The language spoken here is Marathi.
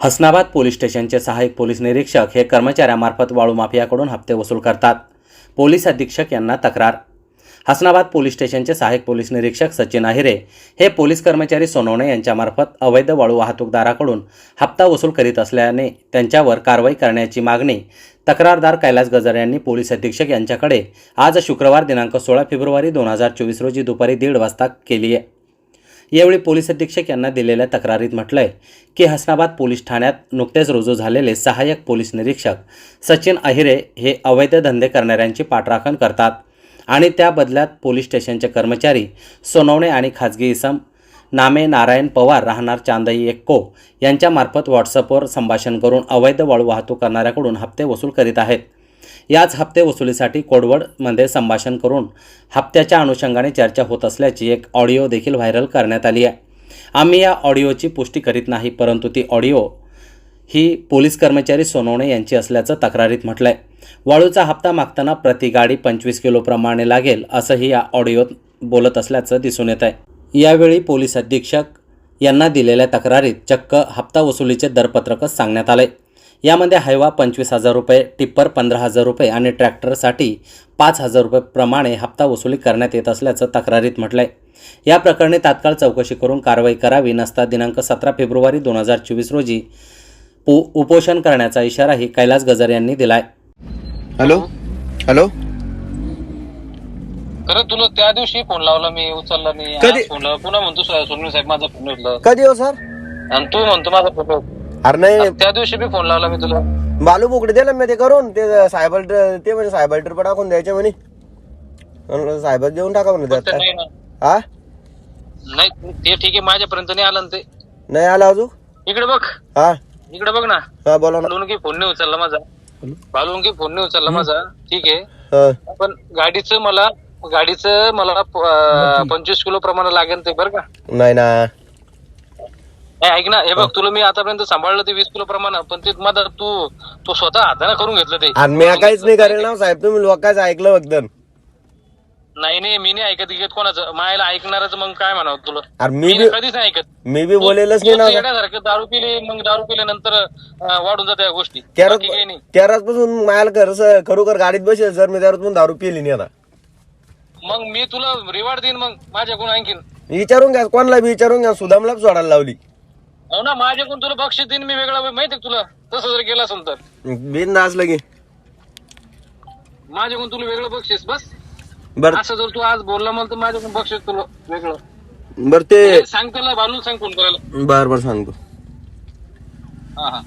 हसनाबाद पोलीस स्टेशनचे सहाय्यक पोलीस निरीक्षक हे कर्मचाऱ्यामार्फत वाळू माफियाकडून हप्ते वसूल करतात. पोलीस अधीक्षक यांना तक्रार. हसनाबाद पोलीस स्टेशनचे सहाय्यक पोलीस निरीक्षक सचिन आहिरे हे पोलीस कर्मचारी सोनवणे यांच्यामार्फत अवैध वाळू वाहतूकदाराकडून हप्ता वसूल करीत असल्याने त्यांच्यावर कारवाई करण्याची मागणी तक्रारदार कैलास गजर यांनी पोलीस अधीक्षक यांच्याकडे आज शुक्रवार दिनांक सोळा फेब्रुवारी दोन हजार चोवीस रोजी दुपारी दीड वाजता केली आहे. यावेळी पोलीस अधीक्षक यांना दिलेल्या तक्रारीत म्हटलंय की हसनाबाद पोलीस ठाण्यात नुकतेच रुजू झालेले सहाय्यक पोलीस निरीक्षक सचिन अहिरे हे अवैध धंदे करणाऱ्यांची पाठराखण करतात आणि त्या बदल्यात पोलीस स्टेशनचे कर्मचारी सोनवणे आणि खाजगी इसम नामे नारायण पवार राहणार चांदई एक्को यांच्यामार्फत व्हॉट्सअपवर संभाषण करून अवैध वाळू वाहतूक करणाऱ्याकडून हप्ते वसूल करीत आहेत. याच हप्ते वसुलीसाठी कोडवडमध्ये संभाषण करून हप्त्याच्या अनुषंगाने चर्चा होत असल्याची एक ऑडिओ देखील व्हायरल करण्यात आली आहे. आम्ही या ऑडिओची पुष्टी करीत नाही परंतु ती ऑडिओ ही पोलीस कर्मचारी सोनवणे यांची असल्याचं तक्रारीत म्हटलं आहे वाळूचा हप्ता मागताना प्रति गाडी पंचवीस किलोप्रमाणे लागेल असंही या ऑडिओत बोलत असल्याचं दिसून येत आहे. यावेळी पोलीस अधीक्षक यांना दिलेल्या तक्रारीत चक्क हप्ता वसुलीचे दरपत्रकच सांगण्यात आले यामध्ये हायवा पंचवीस हजार रुपये टिप्पर पंधरा हजार रुपये आणि ट्रॅक्टरसाठी पाच हजार रुपये प्रमाणे हप्ता वसुली करण्यात येत असल्याचं तक्रारीत म्हटलंय. या प्रकरणी तात्काळ चौकशी करून कारवाई करावी नसता दिनांक सतरा फेब्रुवारी दोन हजार चोवीस रोजी पो उपोषण करण्याचा इशाराही कैलास गजर यांनी दिलाय. हॅलो? हॅलो? खरं तुला त्या दिवशी फोन लावला मी उचलला नाही कधी? फोन लावला. पुन्हा म्हणतो सो- सोनवणे साहेब माझा फोन उचलला. कधी हो सर? आणि तू म्हणतो माझा फोन अरे नाही. त्या दिवशी बी फोन लावला मी तुला. बालू बोकडे दिला मी ते करून. ते सायबर ते म्हणजे सायबर ट्रिप टाकून द्यायचे म्हणे. सायबर देऊन टाका म्हणे हा? नाही ते ठीक आहे माझ्यापर्यंत नाही आलं ना ते. नाही आला अजून? इकडे बघ. हा. इकडे बघ ना. हा बोला ना. की फोन नाही उचलला माझा. बालून की फोन नाही उचलला माझा. ठीक आहे. पण गाडीचं मला गाडीचं मला पंचवीस किलो प्रमाणे लागेल ते बरं का? नाही ना. नाही, ऐक ना हे बघ तुला मी आतापर्यंत सांभाळलं ते वीस किलो प्रमाणे पण ते माझा तू तू स्वतः हाताने करून घेतलं ते. आणि मी काहीच नाही करेल ना साहेब तुम्ही लोकांचं ऐकलं फक्त नाही नाही मी नाही ऐकत घेत कोणाचं. मायला ऐकणारच मग काय म्हणावं तुला? अरे मी बी कधीच नाही ऐकत. मी बी बोलेलच नाही ना येण्यासारखं दारू पिली मग दारू पिल्यानंतर अं, वाढून जाते या गोष्टी. कॅरत बाकी काही नाही. कॅरत पासून मायाला खरं खरोखर गाडीत बसेल सर मी त्यावर दारू पिली नाही आता. मग मी तुला रिवॉर्ड देईन मग माझ्याकडून आणखीन. विचारून घ्या कोणाला बी विचारून घ्या सुदामला बी सोडायला लावली. हो ना माझ्याकडून तुला बक्षीस देईन मी वेगळं माहिती तुला? तसं जर केलं असेल तर. बिन असलं की. माझ्याकडून तुला वेगळं बक्षीस बस. बर. असं जर तू आज बोलला मला तर माझ्याकडून बक्षीस तुला वेगळं. बर ते सांग त्याला बालून सांग फोन करायला. बर बर सांगतो. हा हा.